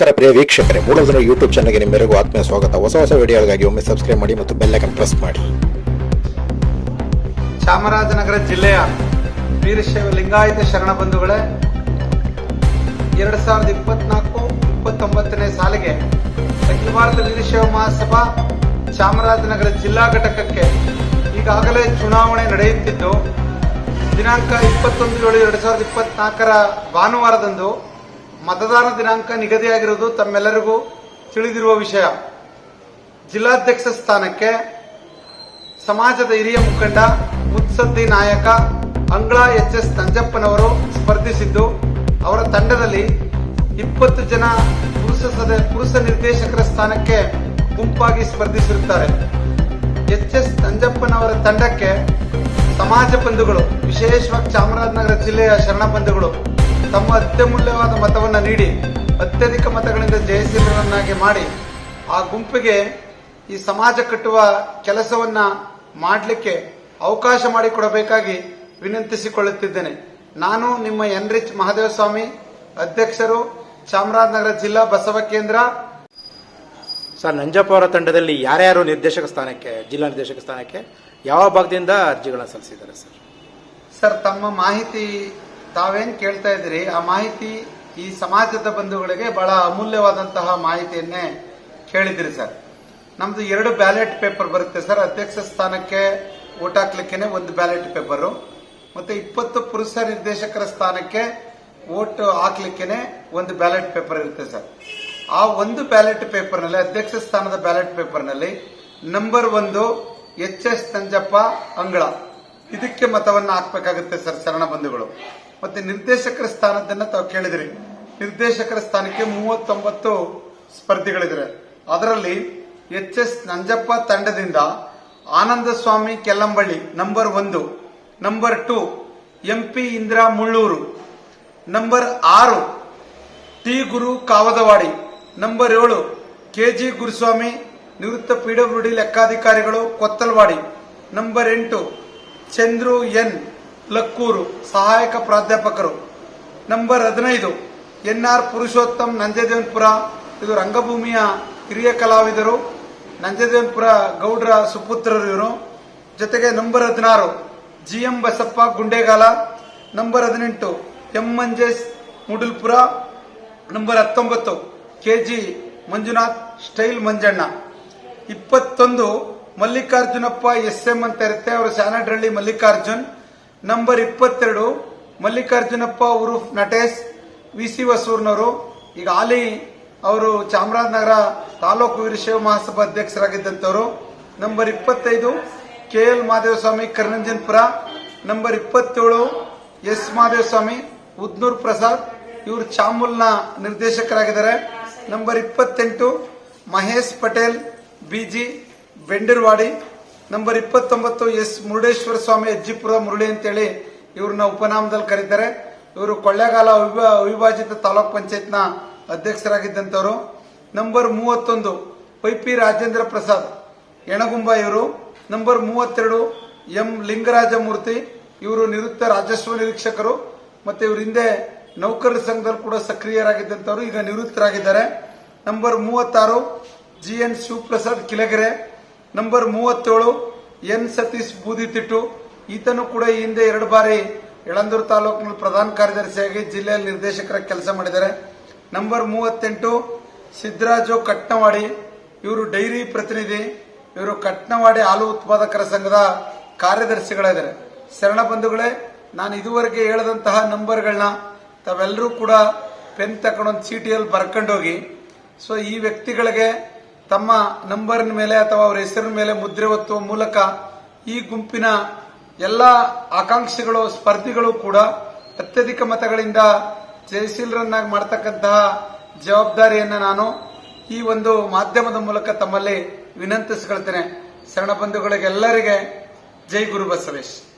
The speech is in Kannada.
ನಮಸ್ಕಾರ ಪ್ರಿಯ ವೀಕ್ಷಕರೇ ಮೂಡೋದರ ಯೂಟ್ಯೂಬ್ ಚಾನಲ್ಗೆ ನಿಮ್ಮೆಲ್ಲರಿಗೂ ಆತ್ಮೀಯ ಸ್ವಾಗತ. ಹೊಸ ಹೊಸ ವಿಡಿಯೋಗಳಿಗಾಗಿ ಒಮ್ಮೆ ಸಬ್ಸ್ಕ್ರೈಬ್ ಮಾಡಿ ಮತ್ತು ಬೆಲ್ಲೈಕನ್ ಪ್ರೆಸ್ ಮಾಡಿ. ಚಾಮರಾಜನಗರ ಜಿಲ್ಲೆಯ ವೀರಶೈವ ಲಿಂಗಾಯತ ಶರಣ ಬಂಧುಗಳೇ, ಎರಡ್ ಸಾವಿರದ ಇಪ್ಪತ್ನಾಲ್ಕು ಇಪ್ಪತ್ತೊಂಬತ್ತನೇ ಸಾಲಿಗೆ ಅಖಿಲ ಭಾರತ ವೀರಶೈವ ಮಹಾಸಭಾ ಚಾಮರಾಜನಗರ ಜಿಲ್ಲಾ ಘಟಕಕ್ಕೆ ಈಗಾಗಲೇ ಚುನಾವಣೆ ನಡೆಯುತ್ತಿದ್ದು, ದಿನಾಂಕ ಇಪ್ಪತ್ತೊಂದು ಏಳು ಎರಡ್ ಸಾವಿರದ ಇಪ್ಪತ್ನಾಲ್ಕರ ಭಾನುವಾರದಂದು ಮತದಾನ ದಿನಾಂಕ ನಿಗದಿಯಾಗಿರುವುದು ತಮ್ಮೆಲ್ಲರಿಗೂ ತಿಳಿದಿರುವ ವಿಷಯ. ಜಿಲ್ಲಾಧ್ಯಕ್ಷ ಸ್ಥಾನಕ್ಕೆ ಸಮಾಜದ ಹಿರಿಯ ಮುಖಂಡ ಮುತ್ಸದ್ದಿ ನಾಯಕ ಅಂಗಳ ಎಚ್ ಎಸ್ ತಂಜಪ್ಪನವರು ಸ್ಪರ್ಧಿಸಿದ್ದು, ಅವರ ತಂಡದಲ್ಲಿ ಇಪ್ಪತ್ತು ಜನ ಪುರುಷ ಸದ, ಪುರುಷ ನಿರ್ದೇಶಕರ ಸ್ಥಾನಕ್ಕೆ ಗುಂಪಾಗಿ ಸ್ಪರ್ಧಿಸಿರುತ್ತಾರೆ. ಎಚ್ ಎಸ್ ತಂಜಪ್ಪನವರ ತಂಡಕ್ಕೆ ಸಮಾಜ ಬಂಧುಗಳು, ವಿಶೇಷವಾಗಿ ಚಾಮರಾಜನಗರ ಜಿಲ್ಲೆಯ ಶರಣ ಬಂಧುಗಳು ತಮ್ಮ ಅತ್ಯಮೂಲ್ಯವಾದ ಮತವನ್ನು ನೀಡಿ ಅತ್ಯಧಿಕ ಮತಗಳಿಂದ ಜಯಶೀಲರನ್ನಾಗಿ ಮಾಡಿ ಆ ಗುಂಪಿಗೆ ಈ ಸಮಾಜ ಕಟ್ಟುವ ಕೆಲಸವನ್ನ ಮಾಡಲಿಕ್ಕೆ ಅವಕಾಶ ಮಾಡಿಕೊಡಬೇಕಾಗಿ ವಿನಂತಿಸಿಕೊಳ್ಳುತ್ತಿದ್ದೇನೆ. ನಾನು ನಿಮ್ಮ ಎನ್ರಿಚ್ ಮಹಾದೇವ ಸ್ವಾಮಿ ಅಧ್ಯಕ್ಷರು ಚಾಮರಾಜನಗರ ಜಿಲ್ಲಾ ಬಸವ ಕೇಂದ್ರ. ಸರ್ ನಂಜಪ್ಪ ಅವರ ತಂಡದಲ್ಲಿ ಯಾರ್ಯಾರು ನಿರ್ದೇಶಕ ಸ್ಥಾನಕ್ಕೆ ಜಿಲ್ಲಾ ನಿರ್ದೇಶಕ ಸ್ಥಾನಕ್ಕೆ ಯಾವ ಭಾಗದಿಂದ ಅರ್ಜಿಗಳನ್ನು ಸಲ್ಲಿಸಿದ್ದಾರೆ ಸರ್? ಸರ್ ತಮ್ಮ ಮಾಹಿತಿ ತಾವೇನ್ ಕೇಳ್ತಾ ಇದ್ದೀರಿ? ಆ ಮಾಹಿತಿ ಈ ಸಮಾಜದ ಬಂಧುಗಳಿಗೆ ಬಹಳ ಅಮೂಲ್ಯವಾದಂತಹ ಮಾಹಿತಿಯನ್ನೇ ಕೇಳಿದಿರಿ ಸರ್. ನಮ್ದು ಎರಡು ಬ್ಯಾಲೆಟ್ ಪೇಪರ್ ಬರುತ್ತೆ ಸರ್. ಅಧ್ಯಕ್ಷ ಸ್ಥಾನಕ್ಕೆ ಓಟ್ ಹಾಕ್ಲಿಕ್ಕೆ ಒಂದು ಬ್ಯಾಲೆಟ್ ಪೇಪರು. ಮತ್ತೆ ಇಪ್ಪತ್ತು ಪುರುಷ ನಿರ್ದೇಶಕರ ಸ್ಥಾನಕ್ಕೆ ಓಟ್ ಹಾಕ್ಲಿಕ್ಕೆ ಒಂದು ಬ್ಯಾಲೆಟ್ ಪೇಪರ್ ಇರುತ್ತೆ ಸರ್. ಆ ಒಂದು ಬ್ಯಾಲೆಟ್ ಪೇಪರ್ನಲ್ಲಿ, ಅಧ್ಯಕ್ಷ ಸ್ಥಾನದ ಬ್ಯಾಲೆಟ್ ಪೇಪರ್ನಲ್ಲಿ ನಂಬರ್ ಒಂದು ಎಚ್ ಎಸ್ ತಂಜಪ್ಪ ಅಂಗಳ. ಇದಕ್ಕೆ ಮತವನ್ನ ಹಾಕ್ಬೇಕಾಗುತ್ತೆ ಸರ್ ಶರಣ ಬಂಧುಗಳು. ಮತ್ತೆ ನಿರ್ದೇಶಕರ ಸ್ಥಾನದನ್ನ ತಾವು ಕೇಳಿದ್ರಿ. ನಿರ್ದೇಶಕರ ಸ್ಥಾನಕ್ಕೆ ಮೂವತ್ತೊಂಬತ್ತು ಸ್ಪರ್ಧಿಗಳಿದ್ದಾರೆ. ಅದರಲ್ಲಿ ಎಚ್ ಎಸ್ ನಂಜಪ್ಪ ತಂಡದಿಂದ ಆನಂದ ಸ್ವಾಮಿ ಕೆಲ್ಲಂಬಳ್ಳಿ, ನಂಬರ್ ಒಂದು, number two, MP Indira Mulluru, number ಆರು, ಟಿ ಗುರು ಕಾವದವಾಡಿ, ನಂಬರ್ ಏಳು ಕೆಜಿ ಗುರುಸ್ವಾಮಿ, ನಿವೃತ್ತ ಪಿಡಬ್ಲ್ಯೂಡಿ ಲೆಕ್ಕಾಧಿಕಾರಿಗಳು ಕೊತ್ತಲ್ವಾಡಿ, ನಂಬರ್ ಎಂಟು ಚಂದ್ರು ಎನ್. ಲಕ್ಕೂರು, ಸಹಾಯಕ ಪ್ರಾಧ್ಯಾಪಕರು. ನಂಬರ್ ಹದಿನೈದು ಎನ್ ಆರ್ ಪುರುಷೋತ್ತಮ್ ನಂಜದೇವನ್ಪುರ. ಇದು ರಂಗಭೂಮಿಯ ಹಿರಿಯ ಕಲಾವಿದರು. ನಂಜದೇವನ್ಪುರ ಗೌಡ್ರ ಸುಪುತ್ರರು ಇವರು. ಜೊತೆಗೆ ನಂಬರ್ ಹದಿನಾರು G M Basappa Gundegala. Number ಹದಿನೆಂಟು, ಎಂ. ಮಂಜೇಶ್ ಮುಡಲ್ಪುರ. ನಂಬರ್ ಹತ್ತೊಂಬತ್ತು ಕೆಜಿ ಮಂಜುನಾಥ್ ಸ್ಟೈಲ್ ಮಂಜಣ್ಣ. ಇಪ್ಪತ್ತೊಂದು ಮಲ್ಲಿಕಾರ್ಜುನಪ್ಪ ಎಸ್ ಎಂ ಅಂತ ಇರುತ್ತೆ, ಅವರು ಸ್ಯಾನಡ್ರಳ್ಳಿ ಮಲ್ಲಿಕಾರ್ಜುನ್. ನಂಬರ್ ಇಪ್ಪತ್ತೆರಡು, ಮಲ್ಲಿಕಾರ್ಜುನಪ್ಪ ಉರುಫ್ ನಟೇಶ್, ವಿ ಸಿ ವಸೂರ್ನವರು ಈಗ ಆಲಿ ಅವರು ಚಾಮರಾಜನಗರ ತಾಲೂಕು ವೀರಶೈವ ಮಹಾಸಭಾ ಅಧ್ಯಕ್ಷರಾಗಿದ್ದಂಥವರು. ನಂಬರ್ ಇಪ್ಪತ್ತೈದು, K L Madevaswamy Karnanjanpura number ಇಪ್ಪತ್ತೇಳು, ಎಸ್ ಮಾದೇವಸ್ವಾಮಿ, ಉದ್ನೂರ್ ಪ್ರಸಾದ್. ಇವರು ಚಾಮುಲ್ನ ನಿರ್ದೇಶಕರಾಗಿದ್ದಾರೆ. ನಂಬರ್ ಇಪ್ಪತ್ತೆಂಟು, ಮಹೇಶ್ ಪಟೇಲ್ ಬಿಜಿ ಬೆಂಡರ್ವಾಡಿ ನಂಬರ್ ಇಪ್ಪತ್ತೊಂಬತ್ತು ಎಸ್ ಮುರುಡೇಶ್ವರ ಸ್ವಾಮಿ ಅಜ್ಜಿಪುರ ಮುರುಳಿ ಅಂತೇಳಿ ಇವ್ರನ್ನ ಉಪನಾಮದಲ್ಲಿ ಕರೀತಾರೆ. ಇವರು ಕೊಳ್ಳೇಗಾಲ ಅವಿಭಾ- ಅವಿಭಾಜಿತ ತಾಲೂಕ್ ಪಂಚಾಯತ್ನ ಅಧ್ಯಕ್ಷರಾಗಿದ್ದಂತವರು ನಂಬರ್ ಮೂವತ್ತೊಂದು ವೈ ಪಿ ರಾಜೇಂದ್ರ ಪ್ರಸಾದ್ ಎಣಗುಂಬ ಇವರು. ನಂಬರ್ ಮೂವತ್ತೆರಡು ಎಂ ಲಿಂಗರಾಜ ಮೂರ್ತಿ ಇವರು ನಿವೃತ್ತ ರಾಜಸ್ವ ನಿರೀಕ್ಷಕರು. ಮತ್ತೆ ಇವರು ಹಿಂದೆ ನೌಕರರ ಸಂಘದಲ್ಲಿ ಕೂಡ ಸಕ್ರಿಯರಾಗಿದ್ದಂತವರು ಈಗ ನಿವೃತ್ತರಾಗಿದ್ದಾರೆ. ನಂಬರ್ ಮೂವತ್ತಾರು G N Shivaprasad Kilagere. Number ಮೂವತ್ತೇಳು, ಎನ್ ಸತೀಶ್ ಬೂದಿತಿಟ್ಟು ಈತನು ಕೂಡ ಹಿಂದೆ ಎರಡು ಬಾರಿ ಯಳಂದೂರು ತಾಲೂಕಿನಲ್ಲಿ ಪ್ರಧಾನ ಕಾರ್ಯದರ್ಶಿಯಾಗಿ ಜಿಲ್ಲೆಯಲ್ಲಿ ನಿರ್ದೇಶಕರ ಕೆಲಸ ಮಾಡಿದ್ದಾರೆ. ನಂಬರ್ ಮೂವತ್ತೆಂಟು ಸಿದ್ದರಾಜು ಕಟ್ನವಾಡಿ. ಇವರು ಡೈರಿ ಪ್ರತಿನಿಧಿ. ಇವರು ಕಟ್ನವಾಡಿ ಹಾಲು ಉತ್ಪಾದಕರ ಸಂಘದ ಕಾರ್ಯದರ್ಶಿಗಳಿದ್ದಾರೆ ಶರಣ ಬಂಧುಗಳೇ, ನಾನು ಇದುವರೆಗೆ ಹೇಳದಂತಹ ನಂಬರ್ಗಳನ್ನ ತಾವೆಲ್ಲರೂ ಕೂಡ ಪೆನ್ ತಗೊಂಡೊಂದು ಚೀಟಿಯಲ್ಲಿ ಬರ್ಕೊಂಡೋಗಿ, ಸೊ ಈ ವ್ಯಕ್ತಿಗಳಿಗೆ ತಮ್ಮ ನಂಬರ್ನ ಮೇಲೆ ಅಥವಾ ಅವರ ಹೆಸರಿನ ಮೇಲೆ ಮುದ್ರೆ ಒತ್ತುವ ಮೂಲಕ ಈ ಗುಂಪಿನ ಎಲ್ಲ ಆಕಾಂಕ್ಷಿಗಳು, ಸ್ಪರ್ಧಿಗಳು ಕೂಡ ಅತ್ಯಧಿಕ ಮತಗಳಿಂದ ಜಯಶೀಲರನ್ನಾಗಿ ಮಾಡತಕ್ಕಂತಹ ಜವಾಬ್ದಾರಿಯನ್ನು ನಾನು ಈ ಒಂದು ಮಾಧ್ಯಮದ ಮೂಲಕ ತಮ್ಮಲ್ಲಿ ವಿನಂತಿಸಿಕೊಳ್ತೇನೆ. ಶರಣ ಬಂಧುಗಳಿಗೆಲ್ಲರಿಗೆ ಜೈ ಗುರು ಬಸವೇಶ್.